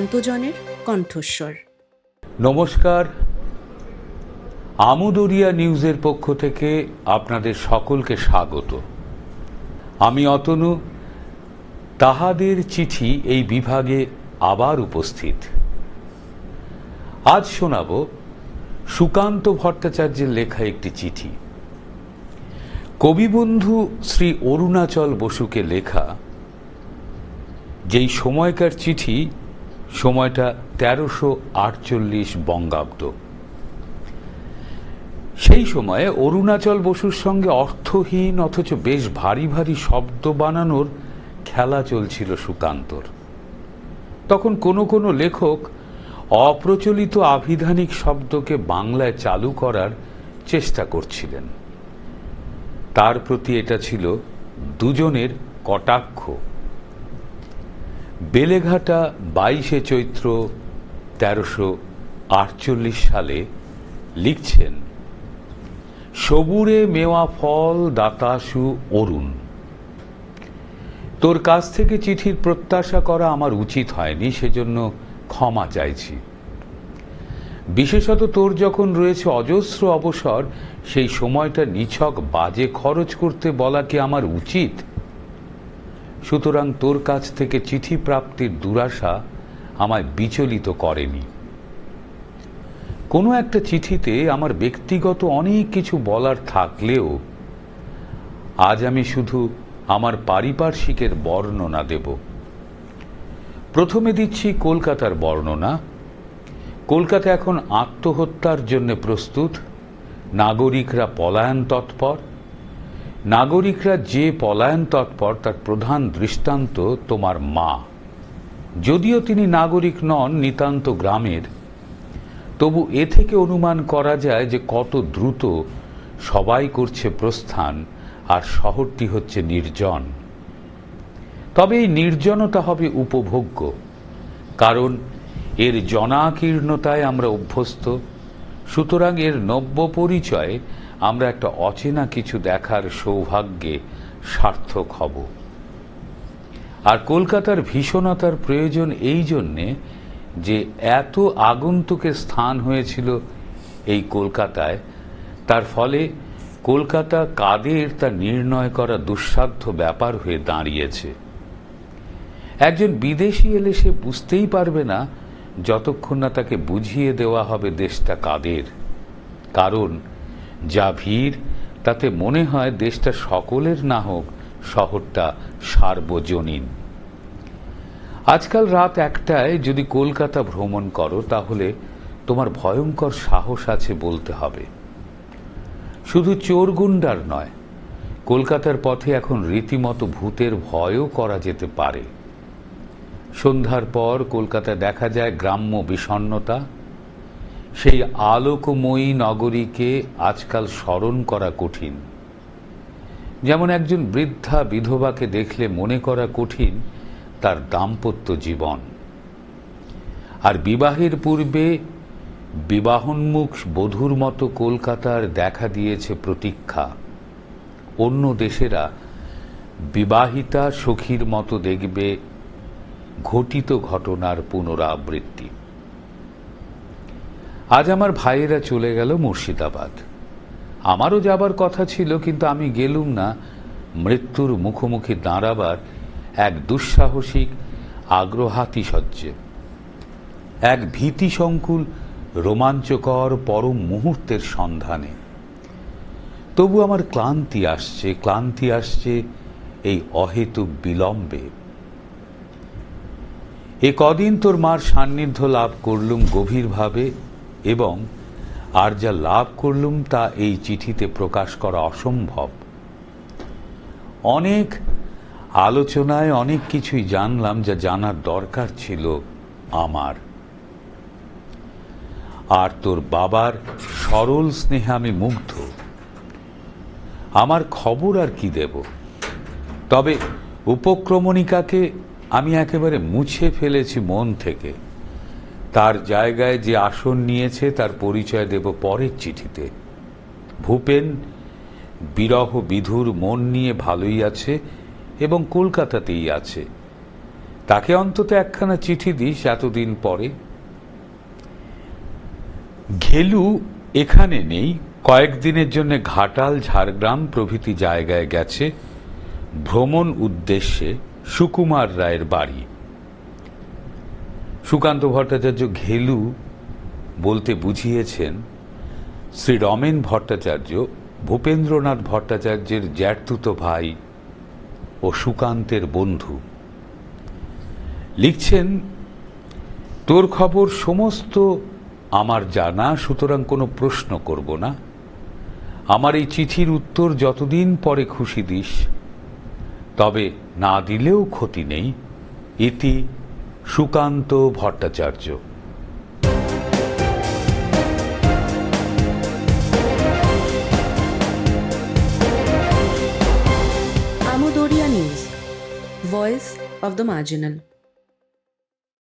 সুকান্তজনের কণ্ঠস্বর। নমস্কার। আমুদরিয়া নিউজের পক্ষ থেকে আপনাদের সকলকে স্বাগত। আমি অতনু। তাহাদের চিঠি এই বিভাগে আবার উপস্থিত। আজ শোনাব সুকান্ত ভট্টাচার্যের লেখা একটি চিঠি। কবিবন্ধু শ্রী অরুণাচল বসুকে লেখা, যেই সময়কার চিঠি সময়টা তেরোশো আটচল্লিশ বঙ্গাব্দ। সেই সময়ে অরুণাচল বসুর সঙ্গে অর্থহীন অথচ বেশ ভারী ভারী শব্দ বানানোর খেলা চলছিল সুকান্তর। তখন কোনো কোনো লেখক অপ্রচলিত আভিধানিক শব্দকে বাংলায় চালু করার চেষ্টা করছিলেন। তার প্রতি এটা ছিল দুজনের কটাক্ষ। বেলেঘাটা বাইশে চৈত্র তেরোশো আটচল্লিশ সালে লিখছেন, সবুরে মেওয়া ফল দাতাসু অরুণ। তোর কাছ থেকে চিঠির প্রত্যাশা করা আমার উচিত হয়নি, সেজন্য ক্ষমা চাইছি। বিশেষত তোর যখন রয়েছে অজস্র অবসর, সেই সময়টা নিছক বাজে খরচ করতে বলা কি আমার উচিত? সুতরাং তোর কাছ থেকে চিঠি প্রাপ্তির দুরাশা আমায় বিচলিত করেনি। কোনো একটা চিঠিতে আমার ব্যক্তিগত অনেক কিছু বলার থাকলেও আজ আমি শুধু আমার পারিপার্শ্বিকের বর্ণনা দেব। প্রথমে দিচ্ছি কলকাতার বর্ণনা। কলকাতা এখন আত্মহত্যার জন্য প্রস্তুত। নাগরিকরা পলায়ন তৎপর। নাগরিকরা যে পলায়ন তৎপর তার প্রধান দৃষ্টান্ত তোমার মা। যদিও তিনি নাগরিক নন নিতান্ত গ্রামের, তবু এ থেকে অনুমান করা যায় যে কত দ্রুত সবাই করছে প্রস্থান আর শহরটি হচ্ছে নির্জন। তবে এই নির্জনতা হবে উপভোগ্য, কারণ এর জনাকীর্ণতায় আমরা অভ্যস্ত। সুতরাং এর নব্য পরিচয়ে আমরা একটা অচেনা কিছু দেখার সৌভাগ্যে সার্থক হব। আর কলকাতার ভীষণতার প্রয়োজন এই জন্যে যে এত আগন্তুকের স্থান হয়েছিল এই কলকাতায়, তার ফলে কলকাতা কাদের তা নির্ণয় করা দুঃসাধ্য ব্যাপার হয়ে দাঁড়িয়েছে। একজন বিদেশি এলে সে বুঝতেই পারবে না যতক্ষণ না তাকে বুঝিয়ে দেওয়া হবে দেশটা কাদের। কারণ, যা ভিড়, তাতে মনে হয় দেশটা সকলের না হোক, শহরটা সার্বজনীন। আজকাল রাত একটায় যদি কলকাতা ভ্রমণ করো, তাহলে তোমার ভয়ঙ্কর সাহস আছে বলতে হবে। শুধু চোর গুন্ডার নয়, কলকাতার পথে এখন রীতিমতো ভূতের ভয়ও করা যেতে পারে। সন্ধ্যার পর কলকাতায় দেখা যায় গ্রাম্য বিষণ্নতা সেই আলোকময়ী নগরীকে আজকাল স্মরণ করা কঠিন। যেমন একজন বৃদ্ধা বিধবাকে দেখলে মনে করা কঠিন তার দাম্পত্য জীবন। আর বিবাহের পূর্বে বিবাহোন্মুখ বধূর মতো কলকাতার দেখা দিয়েছে প্রতীক্ষা। অন্য দেশেরা বিবাহিতা সখীর মতো দেখবে ঘটিত ঘটনার পুনরাবৃত্তি। আজ আমার ভাইয়েরা চলে গেল মুর্শিদাবাদ। আমারও যাবার কথা ছিল, কিন্তু আমি গেলুম না। মৃত্যুর মুখোমুখি দাঁড়াবার এক দুঃসাহসিক আগ্রহাতিশয্যে। এক ভীতিসংকুল, রোমাঞ্চকর পরম মুহূর্তের সন্ধানে। তবু আমার ক্লান্তি আসছে ক্লান্তি আসছে এই অহেতুক বিলম্বে। এ কদিন তোর মার সান্নিধ্য লাভ করলুম গভীরভাবে এবং আর যা লাভ করলুম তা এই চিঠিতে প্রকাশ করা অসম্ভব। অনেক আলোচনায় অনেক কিছুই জানলাম যা জানার দরকার ছিল আমার। আর তোর বাবার সরল স্নেহে আমি মুগ্ধ। আমার খবর আর কি দেব? তবে উপক্রমণিকাকে আমি একেবারে মুছে ফেলেছি মন থেকে। তার জায়গায় যে আসন নিয়েছে, তার পরিচয় দেব পরের চিঠিতে। ভূপেন, বিরহ বিধুর মন নিয়ে ভালোই আছে এবং কলকাতাতেই আছে। তাকে অন্তত একখানা চিঠি দিস এতদিন পরে। ঘেলু এখানে নেই। কয়েকদিনের জন্য ঘাটাল, ঝাড়গ্রাম প্রভৃতি জায়গায় গেছে। ভ্রমণ উদ্দেশ্যে সুকুমার রায়ের বাড়ি। সুকান্ত ভট্টাচার্য ঘেলু বলতে বুঝিয়েছেন, শ্রী রমেন ভট্টাচার্য, ভূপেন্দ্রনাথ ভট্টাচার্যের জ্যাঠতুতো ভাই ও সুকান্তের বন্ধু। লিখছেন, তোর খবর সমস্ত আমার জানা, সুতরাং কোনো প্রশ্ন করব না। আমার এই চিঠির উত্তর যতদিন পরে খুশি দিস তবে না দিলেও ক্ষতি নেই। ইতি Sukanta Bhattacharya. Voice of the marginal.